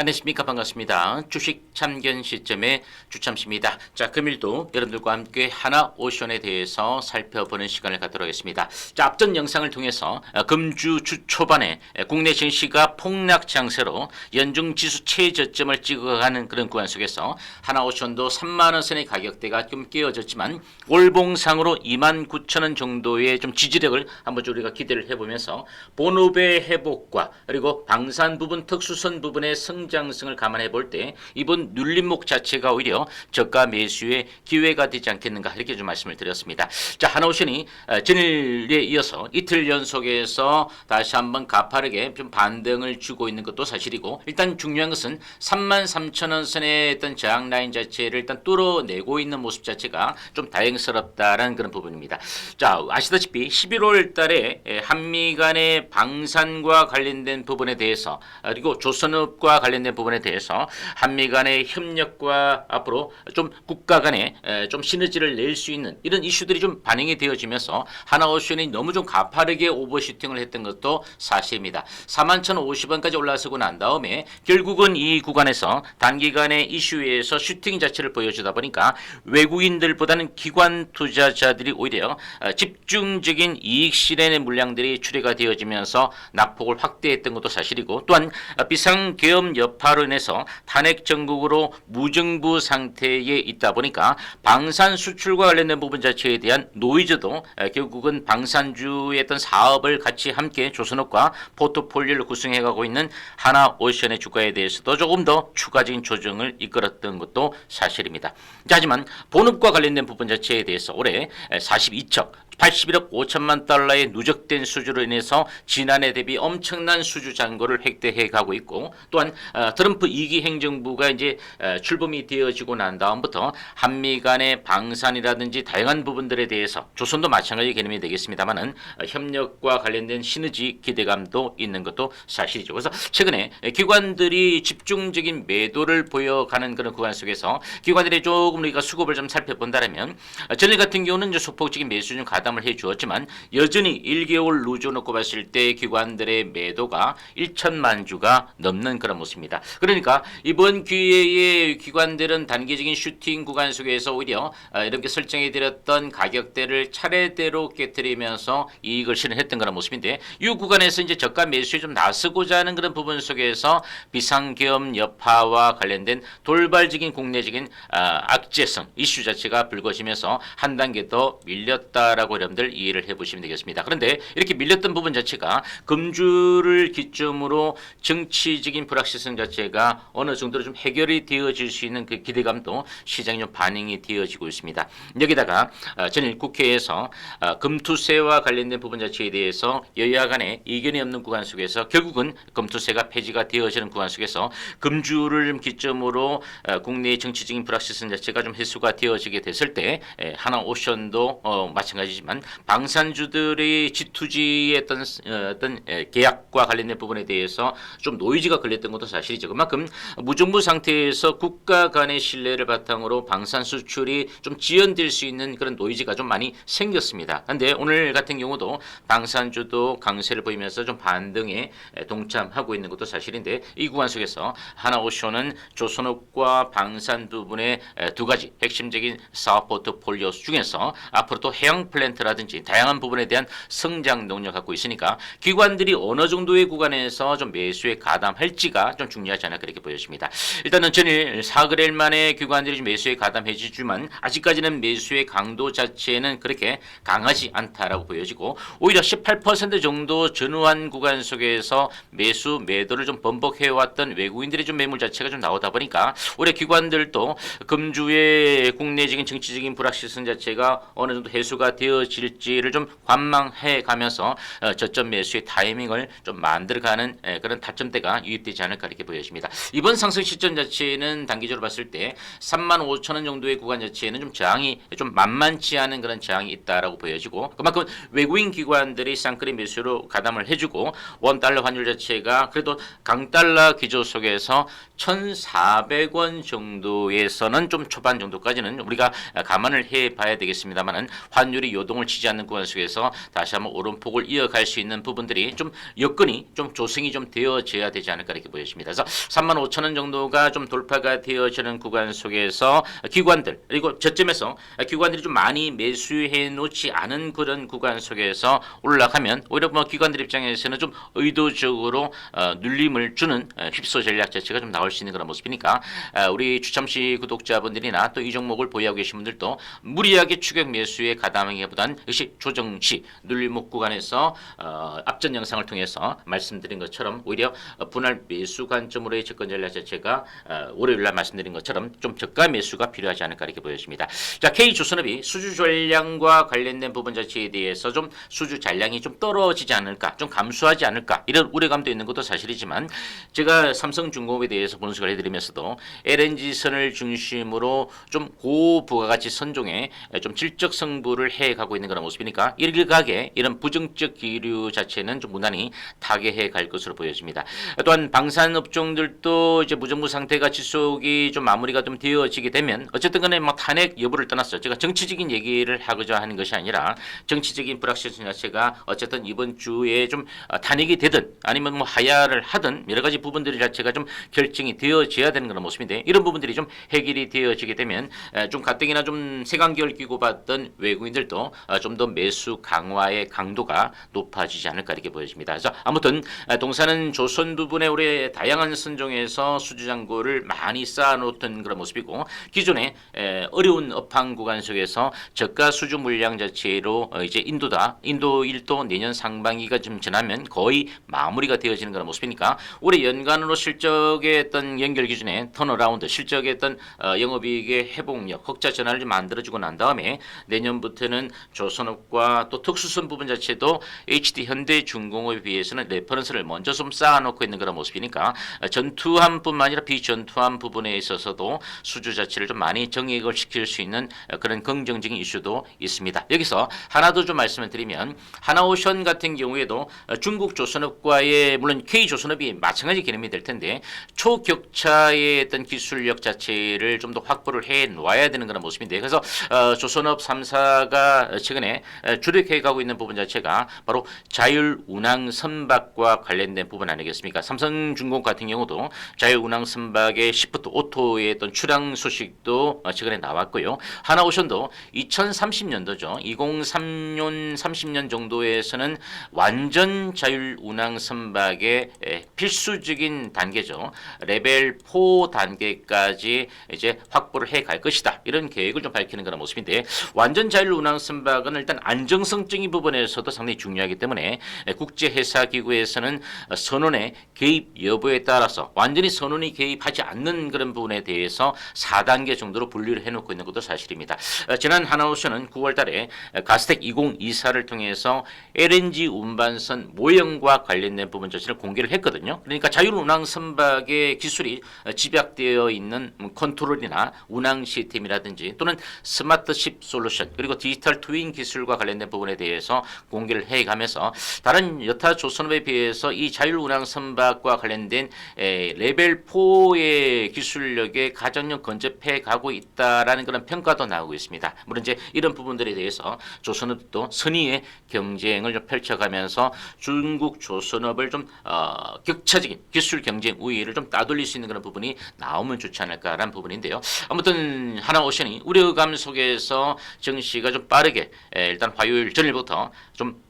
안녕하십니까 반갑습니다. 주식 참견 시점의 주참씨입니다. 자 금일도 여러분들과 함께 하나 오션에 대해서 살펴보는 시간을 갖도록 하겠습니다. 자 앞전 영상을 통해서 어, 금주 주 초반에 에, 국내 증시가 폭락 장세로 연중 지수 최저점을 찍어가는 그런 구간 속에서 하나 오션도 3만 원 선의 가격대가 좀 깨어졌지만 월봉상으로 2만 9천 원 정도의 좀 지지력을 한번 좀 우리가 기대를 해보면서 본업의 회복과 그리고 방산 부분 특수선 부분의 성 장성을 감안해 볼 때 이번 눌림목 자체가 오히려 저가 매수의 기회가 되지 않겠는가 이렇게 좀 말씀을 드렸습니다. 자 하나오션이 어, 전일에 이어서 이틀 연속에서 다시 한번 가파르게 좀 반등을 주고 있는 것도 사실이고 일단 중요한 것은 3만 3천 원 선의 어떤 저항 라인 자체를 일단 뚫어내고 있는 모습 자체가 좀 다행스럽다라는 그런 부분입니다. 자 아시다시피 11월 달에 에, 한미 간의 방산과 관련된 부분에 대해서 아, 그리고 조선업과 관련 된 부분에 대해서 한미 간의 협력과 앞으로 좀 국가 간에 에, 좀 시너지를 낼 수 있는 이런 이슈들이 좀 반영이 되어지면서 하나오션이 너무 좀 가파르게 오버슈팅을 했던 것도 사실입니다. 41,050원까지 올라서고 난 다음에 결국은 이 구간에서 단기간의 이슈에서 슈팅 자체를 보여주다 보니까 외국인들보다는 기관 투자자들이 오히려 어, 집중적인 이익 실현의 물량들이 출회가 되어지면서 낙폭을 확대했던 것도 사실이고 또한 어, 비상계엄 여 파로 인해서 탄핵 전국으로 무정부 상태에 있다 보니까 방산 수출과 관련된 부분 자체에 대한 노이즈도 어, 결국은 방산주의 어떤 사업을 같이 함께 조선업과 포트폴리오를 구성해가고 있는 하나오션의 주가에 대해서도 조금 더 추가적인 조정을 이끌었던 것도 사실입니다. 자, 하지만 본업과 관련된 부분 자체에 대해서 올해 42척 81억 5천만 달러의 누적된 수주로 인해서 지난해 대비 엄청난 수주 잔고를 획득해 가고 있고 또한 어, 트럼프 2기 행정부가 이제 어, 출범이 되어지고 난 다음부터 한미 간의 방산이라든지 다양한 부분들에 대해서 조선도 마찬가지 개념이 되겠습니다만은 어, 협력과 관련된 시너지 기대감도 있는 것도 사실이죠. 그래서 최근에 기관들이 집중적인 매도를 보여가는 그런 구간 속에서 기관들이 조금 우리가 수급을 좀 살펴본다면 어, 전일 같은 경우는 이제 소폭적인 매수 좀 가담을 해 주었지만 여전히 1개월 루즈 놓고 봤을 때 기관들의 매도가 1천만 주가 넘는 그런 모습입니다. 그러니까 이번 기회에 기관들은 단기적인 슈팅 구간 속에서 오히려 어, 이렇게 설정해 드렸던 가격대를 차례대로 깨뜨리면서 이익을 실현했던 그런 모습인데 이 구간에서 이제 저가 매수에 좀 나서고자 하는 그런 부분 속에서 비상계엄 여파와 관련된 돌발적인 국내적인 아, 악재성 이슈 자체가 불거지면서 한 단계 더 밀렸다라고 여러분들 이해를 해보시면 되겠습니다. 그런데 이렇게 밀렸던 부분 자체가 금주를 기점으로 정치적인 불확실성 자체가 어느 정도로 좀 해결이 되어질 수 있는 그 기대감도 시장에 좀 반영이 되어지고 있습니다. 여기다가 어, 전일 국회에서 어, 금투세와 관련된 부분 자체에 대해서 여야 간에 이견이 없는 구간 속에서 결국은 금투세가 폐지가 되어지는 구간 속에서 금주를 기점으로 어, 국내의 정치적인 불확실성 자체가 좀 해소가 되어지게 됐을 때 에, 하나 오션도 어, 마찬가지지만 방산주들의 G2G의 어떤 계약과 관련된 부분에 대해서 좀 노이즈가 걸렸던 것도 사실 이죠. 그만큼 무정부 상태에서 국가 간의 신뢰를 바탕으로 방산 수출이 좀 지연될 수 있는 그런 노이즈가 좀 많이 생겼습니다. 그런데 오늘 같은 경우도 방산주도 강세를 보이면서 좀 반등에 에, 동참하고 있는 것도 사실인데 이 구간 속에서 하나오션은 조선업과 방산 부분의 에, 두 가지 핵심적인 사업 포트폴리오 중에서 앞으로 또 해양 플랜트라든지 다양한 부분에 대한 성장 능력 갖고 있으니까 기관들이 어느 정도의 구간에서 좀 매수에 가담할지가 좀 중요하지 않을까 이렇게 보여집니다. 일단은 전일 4그렐 만에 기관들이 좀 매수에 가담해주지만 아직까지는 매수의 강도 자체는 그렇게 강하지 않다라고 보여지고 오히려 18% 정도 전후한 구간 속에서 매수 매도를 좀 번복해왔던 외국인들의 좀 매물 자체가 좀 나오다 보니까 올해 기관들도 금주의 국내적인 정치적인 불확실성 자체가 어느 정도 해소가 되어질지를 좀 관망해 가면서 어, 저점 매수의 타이밍을 좀 만들어가는 에, 그런 타점대가 유입되지 않을까 이렇게 보여집니다. 이번 상승 시점 자체는 단기적으로 봤을 때 3만 5천 원 정도의 구간 자체에는 좀 저항이 좀 만만치 않은 그런 저항이 있다라고 보여지고 그만큼 외국인 기관들이 쌍끌이 매수로 가담을 해주고 원 달러 환율 자체가 그래도 강달러 기조 속에서 1,400원 정도에서는 좀 초반 정도까지는 우리가 감안을 해봐야 되겠습니다만은 환율이 요동을 치지 않는 구간 속에서 다시 한번 오름폭을 이어갈 수 있는 부분들이 좀 여건이 좀 조성이 좀 되어져야 되지 않을까 이렇게 보여집니다. 그래서 3만 5천 원 정도가 좀 돌파가 되어지는 구간 속에서 기관들 그리고 저점에서 기관들이 좀 많이 매수해 놓지 않은 그런 구간 속에서 올라가면 오히려 뭐 기관들 입장에서는 좀 의도적으로 어, 눌림을 주는 어, 휩소 전략 자체가 좀 나올 수 있는 그런 모습이니까 어, 우리 주참시 구독자분들이나 또 이 종목을 보유하고 계신 분들도 무리하게 추격 매수에 가담하기보단 역시 조정 시 눌림목 구간에서 어, 앞전 영상을 통해서 말씀드린 것처럼 오히려 어, 분할 매수 관점으로의 접근 전략 자체가 어, 월요일 날 말씀드린 것처럼 좀 저가 매수가 필요하지 않을까 이렇게 보여집니다. 자, K 조선업이 수주 전량과 관련된 부분 자체에 대해서 좀 수주 잔량이 좀 떨어지지 않을까, 좀 감소하지 않을까 이런 우려감도 있는 것도 사실이지만 제가 삼성중공업에 대해서 분석을 해드리면서도 LNG 선을 중심으로 좀 고부가가치 선종에 좀 질적 승부를 해가고 있는 그런 모습이니까 일각에 이런 부정적 기류 자체는 좀 무난히 타개해 갈 것으로 보여집니다. 또한 방산 업종들도 이제 무정부 상태가 지속이 좀 마무리가 좀 되어지게 되면 어쨌든 간에 뭐 탄핵 여부를 떠났어. 제가 정치적인 얘기를 하고자 하는 것이 아니라 정치적인 불확실성 자체가 어쨌든 이번 주에 좀 어, 탄핵이 되든 아니면 뭐 하야를 하든 여러 가지 부분들이 자체가 좀 결정이 되어져야 되는 그런 모습인데 이런 부분들이 좀 해결이 되어지게 되면 에, 좀 가뜩이나 좀 세관계열 끼고 봤던 외국인들도 어, 좀더 매수 강화의 강도가 높아지지 않을까 이렇게 보여집니다. 그래서 아무튼 에, 동사는 조선 부분에 우리 다양 한 선종에서 수주 잔고를 많이 쌓아놓던 그런 모습이고 기존에 에, 어려운 업황 구간 속에서 저가 수주 물량 자체로 어, 이제 인도다 인도 일도 내년 상반기가 좀 지나면 거의 마무리가 되어지는 그런 모습이니까 올해 연간으로 실적의 어떤 연결 기준에 턴어라운드 어떤 어, 영업이익의 회복력 흑자 전환을 좀 만들어주고 난 다음에 내년부터는 조선업과 또 특수선 부분 자체도 HD 현대중공업에 비해서는 레퍼런스를 먼저 좀 쌓아놓고 있는 그런 모습이니까 어, 전투함뿐만 아니라 비전투함 부분에 있어서도 수주 자체를 좀 많이 정액을 시킬 수 있는 어, 그런 긍정적인 이슈도 있습니다. 여기서 하나 더 좀 말씀을 드리면 하나오션 같은 경우에도 어, 중국 조선업과의 물론 K 조선업이 마찬가지 개념이 될 텐데 초격차의 어떤 기술력 자체를 좀 더 확보를 해 놓아야 되는 그런 모습인데 그래서 어, 조선업 3사가 최근에 어, 주력해 가고 있는 부분 자체가 바로 자율 운항 선박과 관련된 부분 아니겠습니까? 삼성중공 같은 경우도 자율 운항 선박의 시프트 오토의 어떤 출항 소식도 어, 최근에 나왔고요. 하나오션도 2030년도죠. 2030년 30년 정도에서는 완전 자율 운항 선박의 에, 필수적인 단계죠. 레벨 4 단계까지 이제 확보를 해 갈 것이다. 이런 계획을 좀 밝히는 그런 모습인데 완전 자율 운항 선박은 일단 안정성적인 부분에서도 상당히 중요하기 때문에 에, 국제 해사 기구에서는 어, 선언의 개입 여부에 따라서 완전히 선언이 개입하지 않는 그런 부분에 대해서 4단계 정도로 분류를 해놓고 있는 것도 사실입니다. 어, 지난 하나오션은 9월 달에 가스텍 2024를 통해서 LNG 운반선 모형과 관련된 부분 자체를 공개를 했거든요. 그러니까 자율 운항 선박의 기술이 어, 집약되어 있는 음, 컨트롤이나 운항 시스템이라든지 또는 스마트십 솔루션 그리고 디지털 트윈 기술과 관련된 부분에 대해서 공개를 해가면서 다른 여타 조선업에 비해서 이 자율 운항 선박과 관련된 에, 레벨 4의 기술력에 좀 건접해 가고 있다라는 그런 평가도 나오고 있습니다. 물론 이제 이런 부분들에 대해서 조선업 도 선의의 경쟁을 좀 펼쳐가면서 중국 조선업을 좀 어, 격차적인 기술 경쟁 우위를 좀 따돌릴 수 있는 그런 부분이 나오면 좋지 않을까라는 부분인데요. 아무튼 하나오션이 우려감 속에서 정시가 좀 빠르게 에, 일단 화요일 전일부터 좀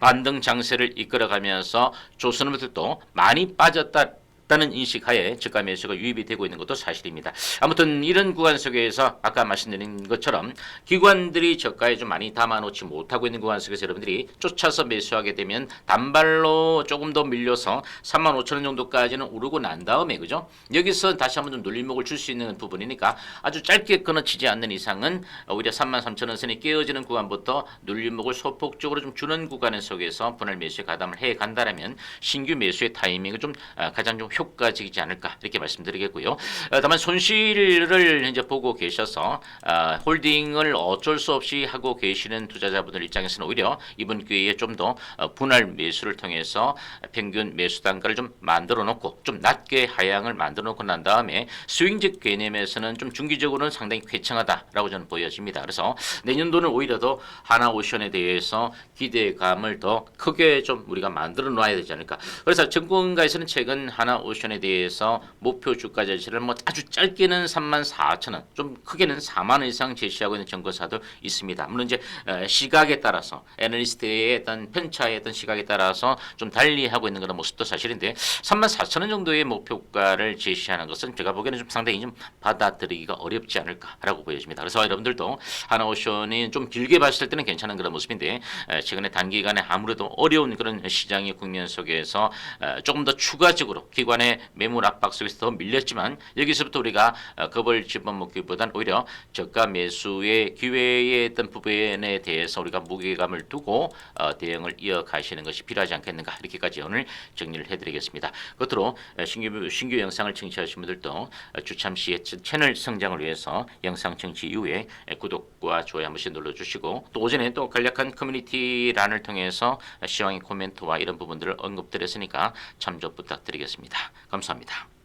반등 장세를 이끌어가면서 조선업들도 많이 빠졌다. 다는 인식하에 저가 매수가 유입이 되고 있는 것도 사실입니다. 아무튼 이런 구간 속에서 아까 말씀드린 것처럼 기관들이 저가에 좀 많이 담아놓지 못하고 있는 구간 속에서 여러분들이 쫓아서 매수하게 되면 단발로 조금 더 밀려서 3만 5천 원 정도까지는 오르고 난 다음에 그죠? 여기서 다시 한번 좀 눌림목을 줄 수 있는 부분이니까 아주 짧게 끊어치지 않는 이상은 오히려 3만 3천 원 선이 깨어지는 구간부터 눌림목을 소폭적으로 좀 주는 구간 속에서 분할 매수에 가담을 해 간다라면 신규 매수의 타이밍은 좀 아, 가장 좀 효과적이지 않을까 이렇게 말씀드리겠고요. 어, 다만 손실을 이제 보고 계셔서 아, 홀딩을 어쩔 수 없이 하고 계시는 투자자분들 입장에서는 오히려 이번 기회에 좀 더 분할 매수를 통해서 평균 매수 단가를 좀 만들어 놓고 좀 낮게 하향을 만들어 놓고 난 다음에 스윙적 개념에서는 좀 중기적으로는 상당히 쾌청하다라고 저는 보여집니다. 그래서 내년도는 오히려 더 하나오션에 대해서 기대감을 더 크게 좀 우리가 만들어 놔야 되지 않을까. 그래서 정권가에서는 최근 하나 오션에 대해서 목표 주가 제시를 뭐 아주 짧게는 3만 4천 원, 좀 크게는 4만 원 이상 제시하고 있는 정거사도 있습니다. 물론 이제 어, 시각에 따라서 애널리스트의 어떤 편차의 어떤 시각에 따라서 좀 달리 하고 있는 그런 모습도 사실인데 3만 4천 원 정도의 목표가를 제시하는 것은 제가 보기에는 좀 상당히 좀 받아들이기가 어렵지 않을까라고 보여집니다. 그래서 여러분들도 하나오션이 좀 길게 봤을 때는 괜찮은 그런 모습인데 에, 최근에 단기간에 아무래도 어려운 그런 시장의 국면 속에서 에, 조금 더 추가적으로 기관 의 매물 압박 속에서 더 밀렸지만 여기서부터 우리가 어, 겁을 집어먹기보단 오히려 저가 매수의 기회의 어떤 부분에 대해서 우리가 무게감을 두고 어, 대응을 이어가시는 것이 필요하지 않겠는가 이렇게까지 오늘 정리를 해드리겠습니다. 끝으로 에, 신규 신규 영상을 청취하신 분들도 어, 주참시의 채- 채널 성장을 위해서 영상 청취 이후에 에, 구독과 좋아요 한 번씩 눌러주시고 또 오전에 또 간략한 커뮤니티 란을 통해서 시황의 코멘트와 이런 부분들을 언급드렸으니까 참조 부탁드리겠습니다. 감사합니다.